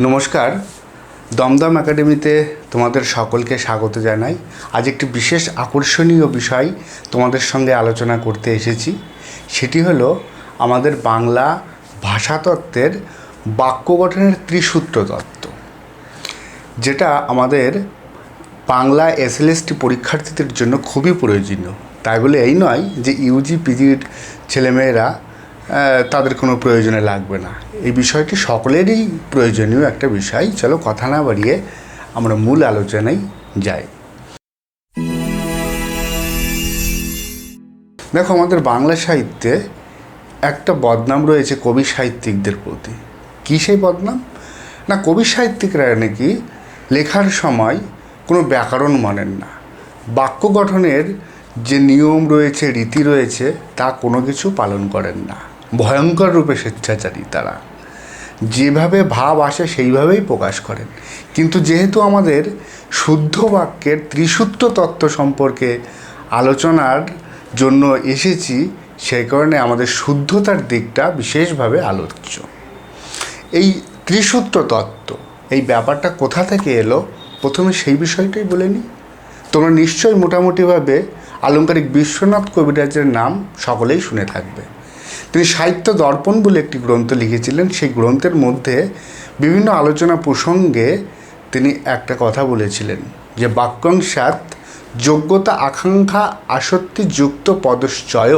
নমস্কার। দমদম একাডেমিতে তোমাদের সকলকে স্বাগত জানাই। আজ একটি বিশেষ আকর্ষণীয় বিষয় তোমাদের সঙ্গে আলোচনা করতে এসেছি। সেটি হলো আমাদের বাংলা ভাষাতত্ত্বের বাক্য গঠনের ত্রিসূত্র তত্ত্ব, যেটা আমাদের বাংলা এসএলএসটি পরীক্ষার্থীদের জন্য খুবই প্রয়োজনীয়। তাই বলে এই নয় যে ইউজি, পিজির ছেলেমেয়েরা তাদের কোনো প্রয়োজনে লাগবে না। এই বিষয়টি সকলেরই প্রয়োজনীয় একটা বিষয়। চলো কথা না বাড়িয়ে আমরা মূল আলোচনায় যাই। দেখো, আমাদের বাংলা সাহিত্যে একটা বদনাম রয়েছে কবি সাহিত্যিকদের প্রতি। কী সেই বদনাম? না, কবি সাহিত্যিকরা নাকি লেখার সময় কোনো ব্যাকরণ মানেন না। বাক্য গঠনের যে নিয়ম রয়েছে, রীতি রয়েছে, তা কোনো কিছু পালন করেন না। ভয়ঙ্কর রূপে স্বেচ্ছাচারী তারা। যেভাবে ভাব আসে সেইভাবেই প্রকাশ করেন। কিন্তু যেহেতু আমাদের শুদ্ধ বাক্যের ত্রিসূত্র তত্ত্ব সম্পর্কে আলোচনার জন্য এসেছি সেই কারণে আমাদের শুদ্ধতার দিকটা বিশেষভাবে আলোচ্য। এই ত্রিসূত্র তত্ত্ব, এই ব্যাপারটা কোথা থেকে এলো? প্রথমে সেই বিষয়টাই বলে নিই। তোমরা নিশ্চয়ই মোটামুটিভাবে আলংকারিক বিশ্বনাথ কবিরাজের নাম সকলেই শুনে থাকবে। তিনি সাহিত্য দর্পণ বলে একটি গ্রন্থ লিখেছিলেন। সেই গ্রন্থের মধ্যে বিভিন্ন আলোচনা প্রসঙ্গে তিনি একটা কথা বলেছিলেন যে বাক্যাংশাত যোগ্যতা আকাঙ্ক্ষা আসক্তি যুক্ত পদশ্চয়।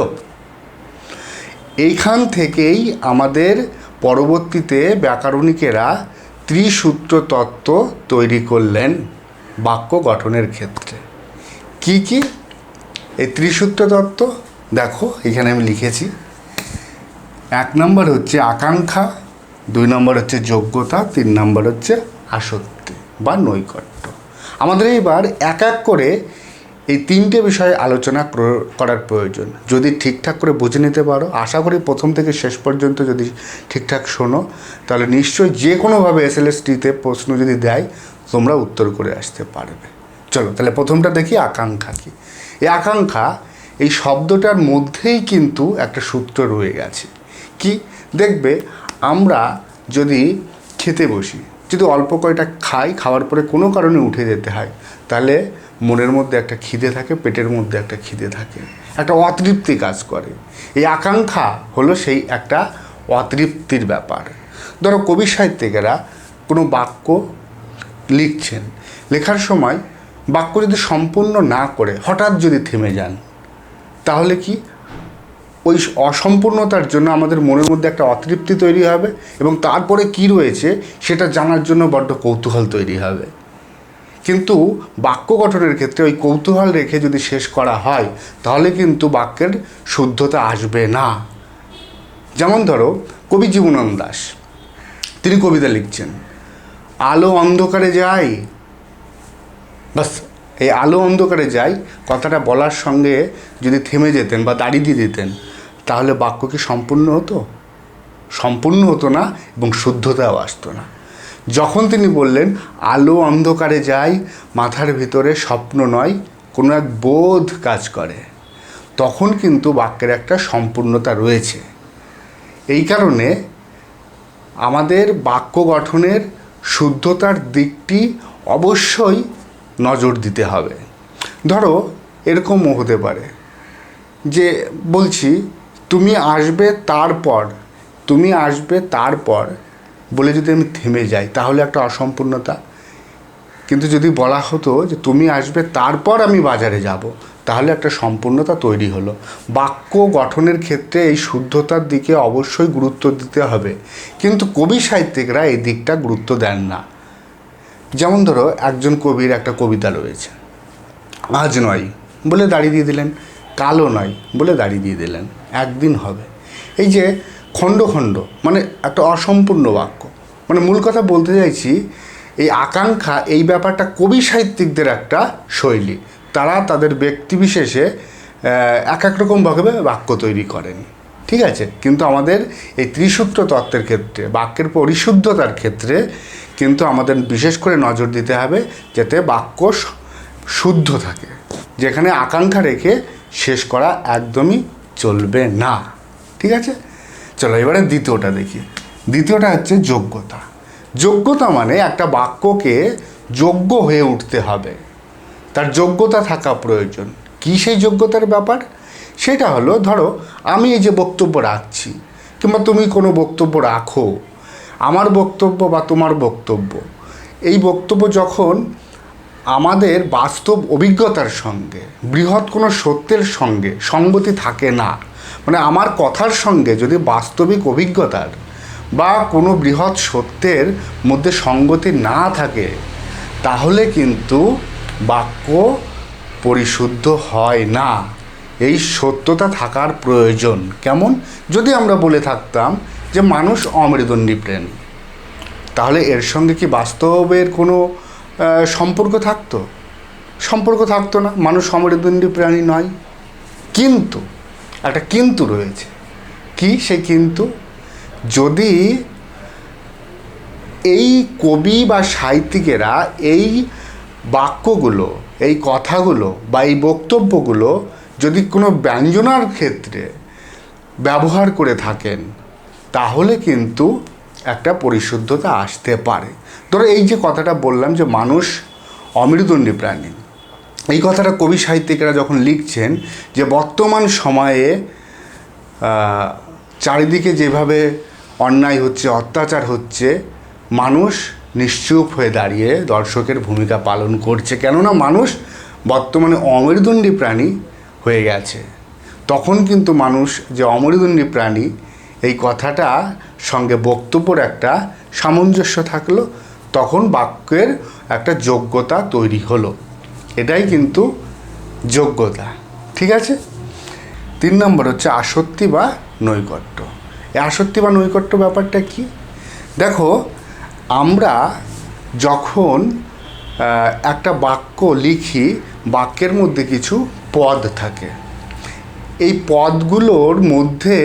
এইখান থেকেই আমাদের পরবর্তীতে ব্যাকরণিকেরা ত্রিসূত্র তত্ত্ব তৈরি করলেন বাক্য গঠনের ক্ষেত্রে। কি কি? এই ত্রিসূত্র তত্ত্ব, দেখো, এখানে আমি লিখেছি। এক নম্বর হচ্ছে আকাঙ্ক্ষা, দুই নম্বর হচ্ছে যোগ্যতা, তিন নম্বর হচ্ছে আসক্তি বা নৈকট্য। আমাদের এইবার এক এক করে এই তিনটে বিষয়ে আলোচনা ক্র- করার প্রয়োজন। যদি ঠিকঠাক করে বুঝে নিতে পারো, আশা করি প্রথম থেকে শেষ পর্যন্ত যদি ঠিকঠাক শোনো, তাহলে নিশ্চয়ই যে কোনোভাবে এস এল এসটিতে প্রশ্ন যদি দেয়, তোমরা উত্তর করে আসতে পারবে। চলো, তাহলে প্রথমটা দেখি আকাঙ্ক্ষা কি। এই আকাঙ্ক্ষা, এই শব্দটার মধ্যেই কিন্তু একটা সূত্র রয়ে গেছে। কি? দেখবে, আমরা যদি খেতে বসি, যদি অল্প কয়টা খাই, খাওয়ার পরে কোনো কারণে উঠে যেতে হয়, তাহলে মনের মধ্যে একটা খিদে থাকে, পেটের মধ্যে একটা খিদে থাকে। একটা অতৃপ্তি কাজ করে। এই আকাঙ্ক্ষা হলো সেই একটা অতৃপ্তির ব্যাপার। ধরো কবি সাহিত্যিকেরা কোনো বাক্য লিখছেন, লেখার সময় বাক্য যদি সম্পূর্ণ না করে, হঠাৎ যদি থেমে যান, তাহলে কি? ওই অসম্পূর্ণতার জন্য আমাদের মনের মধ্যে একটা অতৃপ্তি তৈরি হবে এবং তারপরে কি রয়েছে সেটা জানার জন্য বড্ড কৌতূহল তৈরি হবে। কিন্তু বাক্য গঠনের ক্ষেত্রে ওই কৌতূহল রেখে যদি শেষ করা হয়, তাহলে কিন্তু বাক্যের শুদ্ধতা আসবে না। যেমন ধরো, কবি জীবনানন্দ দাস, তিনি কবিতা লিখছেন, আলো অন্ধকারে যায় বাস, এই আলো অন্ধকারে যাই কথাটা বলার সঙ্গে যদি থেমে যেতেন বা দাড়ি দিয়ে দিতেন তাহলে বাক্য কি সম্পূর্ণ হতো? সম্পূর্ণ হতো না এবং শুদ্ধতাও আসতো না। যখন তিনি বললেন, আলো অন্ধকারে যায় মাথার ভিতরে স্বপ্ন নয়, কোনো এক বোধ কাজ করে। তখন কিন্তু বাক্যের একটা সম্পূর্ণতা রয়েছে। এই কারণে আমাদের বাক্য গঠনের শুদ্ধতার দিকটি অবশ্যই নজর দিতে হবে। ধরো, এরকমও হতে পারে যে বলছি তুমি আসবে তারপর, তুমি আসবে তারপর বলে যদি আমি থেমে যাই, তাহলে একটা অসম্পূর্ণতা। কিন্তু যদি বলা হতো যে তুমি আসবে তারপর আমি বাজারে যাব, তাহলে একটা সম্পূর্ণতা তৈরি হলো। বাক্য গঠনের ক্ষেত্রে এই শুদ্ধতার দিকে অবশ্যই গুরুত্ব দিতে হবে। কিন্তু কবি সাহিত্যিকরা এই দিকটা গুরুত্ব দেন না। যেমন ধরো, একজন কবির একটা কবিতা রয়েছে। আজ নয় বলে দাঁড়িয়ে দিয়ে দিলেন। কালো নয় বলে দাড়ি দিয়ে দিলেন। একদিন হবে। এই যে খণ্ড খণ্ড মানে একটা অসম্পূর্ণ বাক্য। মানে মূল কথা বলতে চাইছি, এই আকাঙ্ক্ষা, এই ব্যাপারটা কবি সাহিত্যিকদের একটা শৈলী। তারা তাদের ব্যক্তিবিশেষে এক এক রকমভাবে বাক্য তৈরি করেন। ঠিক আছে? কিন্তু আমাদের এই ত্রিসূত্র তত্ত্বের ক্ষেত্রে, বাক্যের পরিশুদ্ধতার ক্ষেত্রে কিন্তু আমাদের বিশেষ করে নজর দিতে হবে যাতে বাক্য শুদ্ধ থাকে। যেখানে আকাঙ্ক্ষা রেখে শেষ করা একদমই চলবে না। ঠিক আছে? চলো এবারে দ্বিতীয়টা দেখি। দ্বিতীয়টা হচ্ছে যোগ্যতা। যোগ্যতা মানে একটা বাক্যকে যোগ্য হয়ে উঠতে হবে। তার যোগ্যতা থাকা প্রয়োজন। কী সেই যোগ্যতার ব্যাপার? সেটা হলো, ধরো, আমি এই যে বক্তব্য রাখছি, কিংবা তুমি কোনো বক্তব্য রাখো, আমার বক্তব্য বা তোমার বক্তব্য, এই বক্তব্য যখন আমাদের বাস্তব অভিজ্ঞতার সঙ্গে, বৃহৎ কোনো সত্যের সঙ্গে সঙ্গতি থাকে না। মানে আমার কথার সঙ্গে যদি বাস্তবিক অভিজ্ঞতার বা কোনো বৃহৎ সত্যের মধ্যে সঙ্গতি না থাকে, তাহলে কিন্তু বাক্য পরিশুদ্ধ হয় না। এই সত্যতা থাকার প্রয়োজন। কেমন? যদি আমরা বলে থাকতাম যে মানুষ অমেরুদণ্ডী প্রাণী তাহলে এর সঙ্গে কি বাস্তবের কোনো সম্পর্ক থাকতো। সম্পর্ক থাকতো না, মানুষ অমেরুদণ্ডী প্রাণী নয়। কিন্তু, একটা কিন্তু রয়েছে। কি? সেই কিন্তু যদি এই কবি বা সাহিত্যিকেরা এই বাক্যগুলো, এই কথাগুলো বা এই বক্তব্যগুলো যদি কোনো ব্যঞ্জনার ক্ষেত্রে ব্যবহার করে থাকেন, তাহলে কিন্তু একটা পরিশুদ্ধতা আসতে পারে। ধরো এই যে কথাটা বললাম যে মানুষ অমেরুদণ্ডী প্রাণী। এই কথাটা কবি সাহিত্যিকেরা যখন লিখছেন যে বর্তমান সময়ে চারিদিকে যেভাবে অন্যায় হচ্ছে, অত্যাচার হচ্ছে, মানুষ নিশ্চুপ হয়ে দাঁড়িয়ে দর্শকের ভূমিকা পালন করছে। কেননা মানুষ বর্তমানে অমেরুদণ্ডী প্রাণী হয়ে গেছে। তখন কিন্তু মানুষ যে অমেরুদণ্ডী প্রাণী এই কথাটা সঙ্গে বক্তব্যর একটা সামঞ্জস্য থাকল, তখন বাক্যের একটা যোগ্যতা তৈরি হলো। এটাই কিন্তু যোগ্যতা, ঠিক আছে? তিন নম্বর হচ্ছে আসক্তি বা নৈকট্য। এই আসক্তি বা নৈকট্য ব্যাপারটা কি? দেখো, আমরা যখন একটা বাক্য লিখি, বাক্যের মধ্যে কিছু পদ থাকে। এই পদগুলোর মধ্যে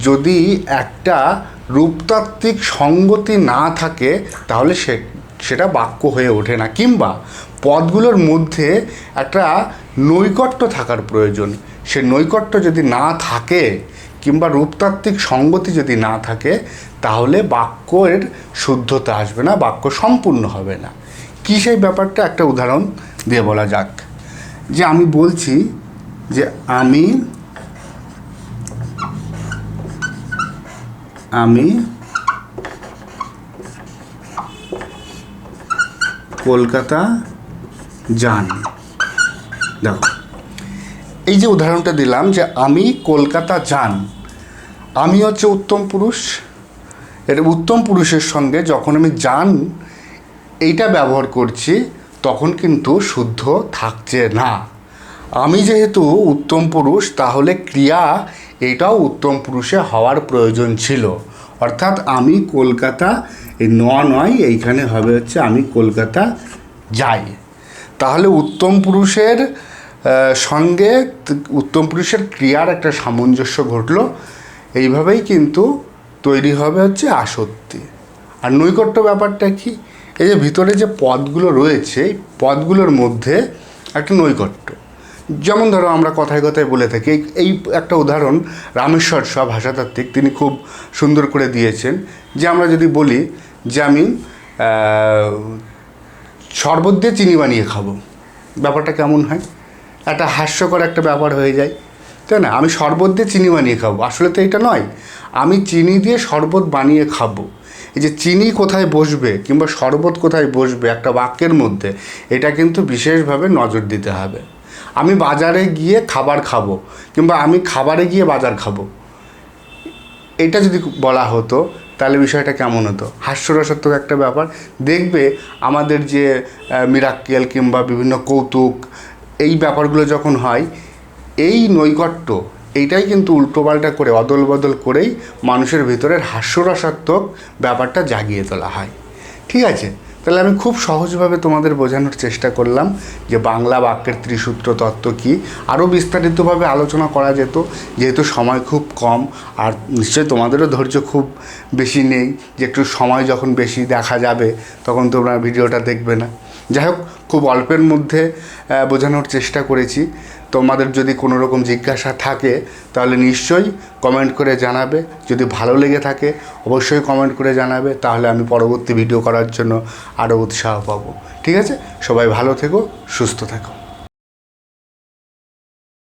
যদি একটা রূপতাত্ত্বিক সঙ্গতি না থাকে, তাহলে সে, সেটা বাক্য হয়ে ওঠে না। কিংবা পদগুলোর মধ্যে একটা নৈকট্য থাকার প্রয়োজন। সে নৈকট্য যদি না থাকে, কিংবা রূপতাত্ত্বিক সঙ্গতি যদি না থাকে, তাহলে বাক্যের শুদ্ধতা আসবে না, বাক্য সম্পূর্ণ হবে না। কী সেই ব্যাপারটা? একটা উদাহরণ দিয়ে বলা যাক। যে আমি বলছি যে আমি আমি কলকাতা যান দেখো, এই যে উদাহরণটা দিলাম যে আমি কলকাতা যান, আমি হচ্ছে উত্তম পুরুষ। এর উত্তম পুরুষের সঙ্গে যখন আমি যান, এইটা ব্যবহার করছি, তখন কিন্তু শুদ্ধ থাকছে না। আমি যেহেতু উত্তম পুরুষ, তাহলে ক্রিয়া এটাও উত্তম পুরুষে হওয়ার প্রয়োজন ছিল। অর্থাৎ আমি কলকাতা, এই নয় এইখানে হবে হচ্ছে আমি কলকাতা যাই। তাহলে উত্তম পুরুষের সঙ্গে উত্তম পুরুষের ক্রিয়ার একটা সামঞ্জস্য ঘটলো। এইভাবেই কিন্তু তৈরি হবে হচ্ছে আসক্তি। আর নৈকট্য ব্যাপারটা কি? এই যে ভিতরে যে পদগুলো রয়েছে, এই পদগুলোর মধ্যে একটা নৈকট্য। যেমন ধরো আমরা কথায় কথায় বলে থাকি, এই- একটা উদাহরণ রামেশ্বর শাহ ভাষাতাত্ত্বিক, তিনি খুব সুন্দর করে দিয়েছেন যে আমরা যদি বলি যে আমি শরবত দিয়ে চিনি বানিয়ে খাব, ব্যাপারটা কেমন হয়? একটা হাস্যকর একটা ব্যাপার হয়ে যায়। তাই না? আমি শরবত দিয়ে চিনি বানিয়ে খাব। আসলে তো এটা নয়। আমি চিনি দিয়ে শরবত বানিয়ে খাব। এই যে চিনি কোথায় বসবে কিংবা শরবত কোথায় বসবে একটা বাক্যের মধ্যে, এটা কিন্তু বিশেষভাবে নজর দিতে হবে। আমি বাজারে গিয়ে খাবার খাব কিংবা আমি খাবারে গিয়ে বাজার খাব। এটা যদি বলা হতো, তাহলে বিষয়টা কেমন হতো? হাস্যরসাত্মক একটা ব্যাপার। দেখবে আমাদের যে মিরাক্কেল কিংবা বিভিন্ন কৌতুক, এই ব্যাপারগুলো যখন হয়, এই নৈকট্য, এইটাই কিন্তু উল্টোপাল্টা করে, অদল বদল করেই মানুষের ভিতরের হাস্যরসাত্মক ব্যাপারটা জাগিয়ে তোলা হয়। ঠিক আছে? তাহলে আমি খুব সহজভাবে তোমাদের বোঝানোর চেষ্টা করলাম যে বাংলা বাক্যের ত্রিসূত্র তত্ত্ব কী। আরও বিস্তারিতভাবে আলোচনা করা যেত, যেহেতু সময় খুব কম আর নিশ্চয়ই তোমাদেরও ধৈর্য খুব বেশি নেই যে একটু সময় যখন বেশি দেখা যাবে তখন তোমরা ভিডিওটা দেখবে না। যাই হোক খুব অল্পের মধ্যে বোঝানোর চেষ্টা করেছি। তোমাদের যদি কোনো রকম জিজ্ঞাসা থাকে, তাহলে নিশ্চয়ই কমেন্ট করে জানাবে। যদি ভালো লেগে থাকে, অবশ্যই কমেন্ট করে জানাবে। তাহলে আমি পরবর্তী ভিডিও করার জন্য আরও উৎসাহ পাবো। ঠিক আছে? সবাই ভালো থেকো, সুস্থ থেকো।